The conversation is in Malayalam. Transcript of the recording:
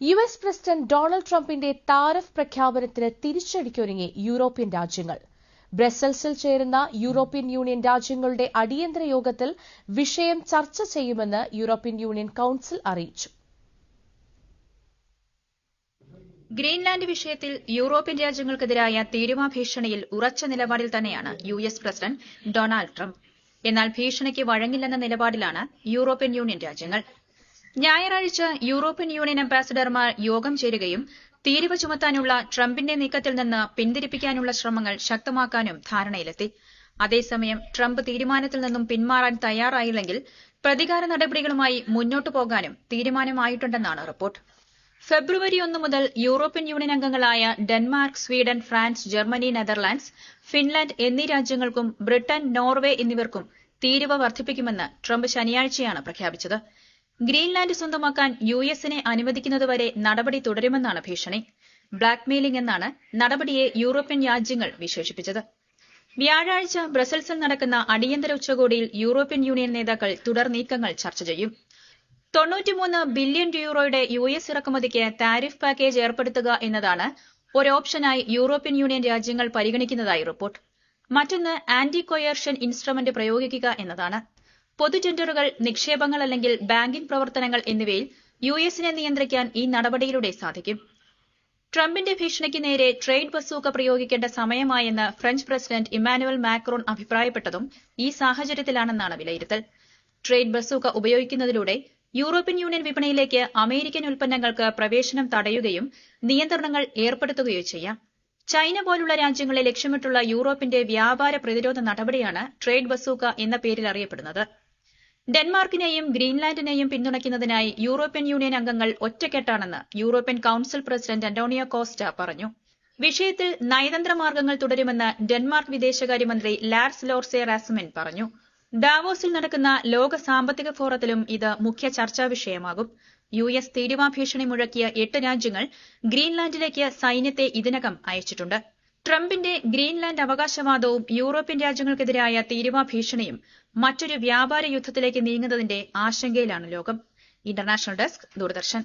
യു എസ് പ്രസിഡന്റ് ഡൊണാൾഡ് ട്രംപിന്റെ താരഫ് പ്രഖ്യാപനത്തിന് തിരിച്ചടിക്കൊരുങ്ങി യൂറോപ്യൻ രാജ്യങ്ങൾ. ബ്രസൽസിൽ ചേരുന്ന യൂറോപ്യൻ യൂണിയൻ രാജ്യങ്ങളുടെ അടിയന്തര യോഗത്തിൽ വിഷയം ചർച്ച ചെയ്യുമെന്ന് യൂറോപ്യൻ യൂണിയൻ കൌൺസിൽ അറിയിച്ചു. ഗ്രീൻലാൻഡ് വിഷയത്തിൽ യൂറോപ്യൻ രാജ്യങ്ങൾക്കെതിരായ തീരുമാ ഭീഷണിയിൽ ഉറച്ച നിലപാടിൽ തന്നെയാണ് U S president Donald Trump. എന്നാൽ ഭീഷണിക്ക് വഴങ്ങില്ലെന്ന നിലപാടിലാണ് യൂറോപ്യൻ യൂണിയൻ രാജ്യങ്ങൾ. ഞായറാഴ്ച യൂറോപ്യൻ യൂണിയൻ അംബാസിഡർമാർ യോഗം ചേരുകയും തീരുവ ചുമത്താനുള്ള ട്രംപിന്റെ നീക്കത്തിൽ നിന്ന് പിന്തിരിപ്പിക്കാനുള്ള ശ്രമങ്ങൾ ശക്തമാക്കാനും ധാരണയിലെത്തി. അതേസമയം ട്രംപ് തീരുമാനത്തിൽ നിന്നും പിന്മാറാൻ തയ്യാറായില്ലെങ്കിൽ പ്രതികാര നടപടികളുമായി മുന്നോട്ടു പോകാനും തീരുമാനമായിട്ടുണ്ടെന്നാണ് റിപ്പോർട്ട്. ഫെബ്രുവരി ഒന്ന് മുതൽ യൂറോപ്യൻ യൂണിയൻ അംഗങ്ങളായ Denmark Sweden France Germany Netherlands Finland എന്നീ രാജ്യങ്ങൾക്കും ബ്രിട്ടൻ നോർവേ എന്നിവർക്കും തീരുവ വർദ്ധിപ്പിക്കുമെന്ന് ട്രംപ് ശനിയാഴ്ചയാണ് പ്രഖ്യാപിച്ചത്. ഗ്രീൻലാൻഡ് സ്വന്തമാക്കാൻ യു എസിനെ അനുവദിക്കുന്നതുവരെ നടപടി തുടരുമെന്നാണ് ഭീഷണി. ബ്ലാക്ക്മെയിലിംഗ് എന്നാണ് നടപടിയെ യൂറോപ്യൻ രാജ്യങ്ങൾ വിശേഷിപ്പിച്ചത്. വ്യാഴാഴ്ച ബ്രസൽസിൽ നടക്കുന്ന അടിയന്തര ഉച്ചകോടിയിൽ യൂറോപ്യൻ യൂണിയൻ നേതാക്കൾ തുടർ നീക്കങ്ങൾ ചർച്ച ചെയ്യും. തൊണ്ണൂറ്റിമൂന്ന് ബില്യൺ യൂറോയുടെ യു എസ് ഇറക്കുമതിക്ക് താരിഫ് പാക്കേജ് ഏർപ്പെടുത്തുക എന്നതാണ് ഒരു ഓപ്ഷനായി യൂറോപ്യൻ യൂണിയൻ രാജ്യങ്ങൾ പരിഗണിക്കുന്നതായി റിപ്പോർട്ട്. മറ്റൊന്ന് ആന്റി കൊയേർഷൻ ഇൻസ്ട്രുമെന്റ് പ്രയോഗിക്കുക എന്നതാണ്. പൊതു ടെൻഡറുകൾ നിക്ഷേപങ്ങൾ അല്ലെങ്കിൽ ബാങ്കിംഗ് പ്രവർത്തനങ്ങൾ എന്നിവയിൽ യു എസിനെ നിയന്ത്രിക്കാൻ ഈ നടപടിയിലൂടെ സാധിക്കും. ട്രംപിന്റെ ഭീഷണിക്ക് നേരെ ട്രേഡ് ബസൂക്ക പ്രയോഗിക്കേണ്ട സമയമായെന്ന് ഫ്രഞ്ച് പ്രസിഡന്റ് ഇമ്മാനുവൽ മാക്രോൺ അഭിപ്രായപ്പെട്ടതും ഈ സാഹചര്യത്തിലാണെന്നാണ് വിലയിരുത്തൽ. ട്രേഡ് ബസൂക്ക ഉപയോഗിക്കുന്നതിലൂടെ യൂറോപ്യൻ യൂണിയൻ വിപണിയിലേക്ക് അമേരിക്കൻ ഉൽപ്പന്നങ്ങൾക്ക് പ്രവേശനം തടയുകയും നിയന്ത്രണങ്ങൾ ഏർപ്പെടുത്തുകയോ ചെയ്യാം. ചൈന പോലുള്ള രാജ്യങ്ങളെ ലക്ഷ്യമിട്ടുള്ള യൂറോപ്പിന്റെ വ്യാപാര പ്രതിരോധ നടപടിയാണ് ട്രേഡ് ബസൂക്ക എന്ന പേരിൽ അറിയപ്പെടുന്നത്. ഡെൻമാർക്കിനെയും ഗ്രീൻലാൻഡിനെയും പിന്തുണയ്ക്കുന്നതിനായി യൂറോപ്യൻ യൂണിയൻ അംഗങ്ങൾ ഒറ്റക്കെട്ടാണെന്ന് European council president Antonio Costa പറഞ്ഞു. വിഷയത്തിൽ നയതന്ത്ര മാർഗങ്ങൾ തുടരുമെന്ന് ഡെൻമാർക്ക് വിദേശകാര്യമന്ത്രി ലാർസ് ലോർസെ റാസ്മിൻ പറഞ്ഞു. ഡാവോസിൽ നടക്കുന്ന ലോക സാമ്പത്തിക ഫോറത്തിലും ഇത് മുഖ്യ ചർച്ചാ വിഷയമാകും. യു എസ് തീരുമാ ഭീഷണി മുഴക്കിയ എട്ട് രാജ്യങ്ങൾ ഗ്രീൻലാൻഡിലേക്ക് സൈന്യത്തെ ഇതിനകം അയച്ചിട്ടുണ്ട്. ട്രംപിന്റെ ഗ്രീൻലാൻഡ് അവകാശവാദവും യൂറോപ്യൻ രാജ്യങ്ങൾക്കെതിരായ തീരുവാ ഭീഷണിയും മറ്റൊരു വ്യാപാര യുദ്ധത്തിലേക്ക് നീങ്ങുന്നതിന്റെ ആശങ്കയിലാണ് ലോകം. International desk Doordarshan.